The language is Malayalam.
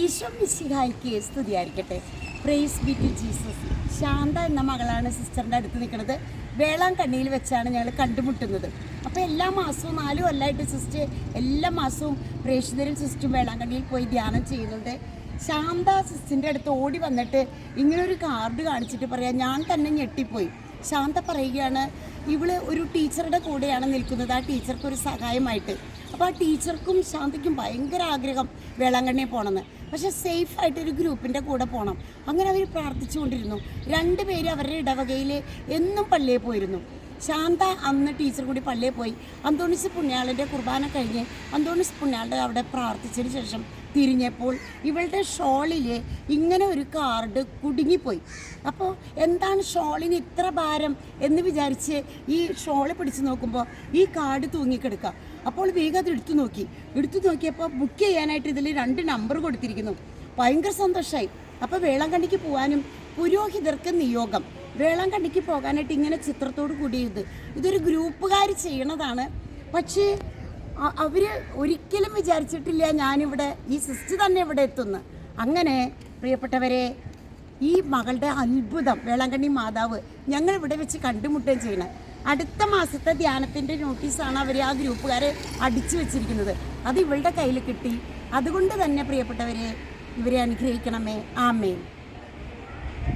ഈശോ മിശിഹായിക്ക് സ്തുതിയായിരിക്കട്ടെ. പ്രേസ് ബി ജീസസ് ശാന്ത എന്ന മകളാണ് സിസ്റ്ററിന്റെ അടുത്ത് നിൽക്കുന്നത്. വേളാങ്കണ്ണിയിൽ വെച്ചാണ് ഞങ്ങൾ കണ്ടുമുട്ടുന്നത്. അപ്പോൾ എല്ലാ മാസവും നാല് കൊല്ലമായിട്ട് സിസ്റ്റർ എല്ലാ മാസവും പ്രേക്ഷിതരും സിസ്റ്ററും വേളാങ്കണ്ണിയിൽ പോയി ധ്യാനം ചെയ്യുന്നുണ്ട്. ശാന്ത സിസ്റ്ററിന്റെ അടുത്ത് ഓടി വന്നിട്ട് ഇങ്ങനൊരു കാർഡ് കാണിച്ചിട്ട് പറയാം ഞാൻ തന്നെ ഞെട്ടിപ്പോയി. ശാന്ത പറയുകയാണ് ഇവൾ ഒരു ടീച്ചറുടെ കൂടെയാണ് നിൽക്കുന്നത്. ആ ടീച്ചർക്ക് ഒരു സഹായമായിട്ട്. അപ്പോൾ ആ ടീച്ചർക്കും ശാന്തിക്കും ഭയങ്കര ആഗ്രഹം വേളാങ്കണ്ണിയെ പോകണമെന്ന് പക്ഷെ സേഫ് ആയിട്ട് ഒരു ഗ്രൂപ്പിന്റെ കൂടെ പോകണം അങ്ങനെ അവർ പ്രാർത്ഥിച്ചുകൊണ്ടിരുന്നു. രണ്ട് പേര് അവരുടെ ഇടവകയിൽ എന്നും പള്ളിയിൽ പോയിരുന്നു. ശാന്ത അന്ന് ടീച്ചർ കൂടി പള്ളിയിൽ പോയി. അന്തോണിസ് പുണ്യാളന്റെ കുർബാന കഴിഞ്ഞ് അന്തോണിസ് പുണ്യാളുടെ അവിടെ പ്രാർത്ഥിച്ചതിന് ശേഷം തിരിഞ്ഞപ്പോൾ ഇവളുടെ ഷോളിൽ ഇങ്ങനെ ഒരു കാർഡ് കുടുങ്ങിപ്പോയി. അപ്പോൾ എന്താണ് ഷോളിന് ഇത്ര ഭാരം എന്ന് വിചാരിച്ച് ഈ ഷോൾ പിടിച്ച് നോക്കുമ്പോൾ ഈ കാർഡ് തൂങ്ങിക്കിടക്കുക അപ്പോൾ വേഗം അത് എടുത്തു നോക്കി. എടുത്തു നോക്കിയപ്പോൾ ബുക്ക് ചെയ്യാനായിട്ട് ഇതിൽ രണ്ട് നമ്പർ കൊടുത്തിരിക്കുന്നു. ഭയങ്കര സന്തോഷമായി അപ്പോൾ വേളാങ്കണ്ണിക്ക് പോകാനും പുരോഹിതർക്ക് നിയോഗം. വേളാങ്കണ്ണിക്ക് പോകാനായിട്ട് ഇങ്ങനെ ചിത്രത്തോട് കൂടിയത്. ഇതൊരു ഗ്രൂപ്പുകാർ ചെയ്യണതാണ്. പക്ഷേ അ- അവർ ഒരിക്കലും വിചാരിച്ചിട്ടില്ല ഞാനിവിടെ ഈ സിസ്റ്റ് തന്നെ ഇവിടെ എത്തുന്നു. അങ്ങനെ പ്രിയപ്പെട്ടവരെ ഈ മകളുടെ അത്ഭുതം വേളാങ്കണ്ണി മാതാവ് ഞങ്ങൾ ഇവിടെ വെച്ച് കണ്ടുമുട്ടുകയും ചെയ്യണം. അടുത്ത മാസത്തെ ധ്യാനത്തിന്റെ നോട്ടീസാണ് അവർ ആ ഗ്രൂപ്പുകാരെ അടിച്ചു വെച്ചിരിക്കുന്നത്. അത് ഇവളുടെ കയ്യിൽ കിട്ടി. അതുകൊണ്ട് തന്നെ പ്രിയപ്പെട്ടവരെ ഇവരെ അനുഗ്രഹിക്കണമേ. ആമേൻ.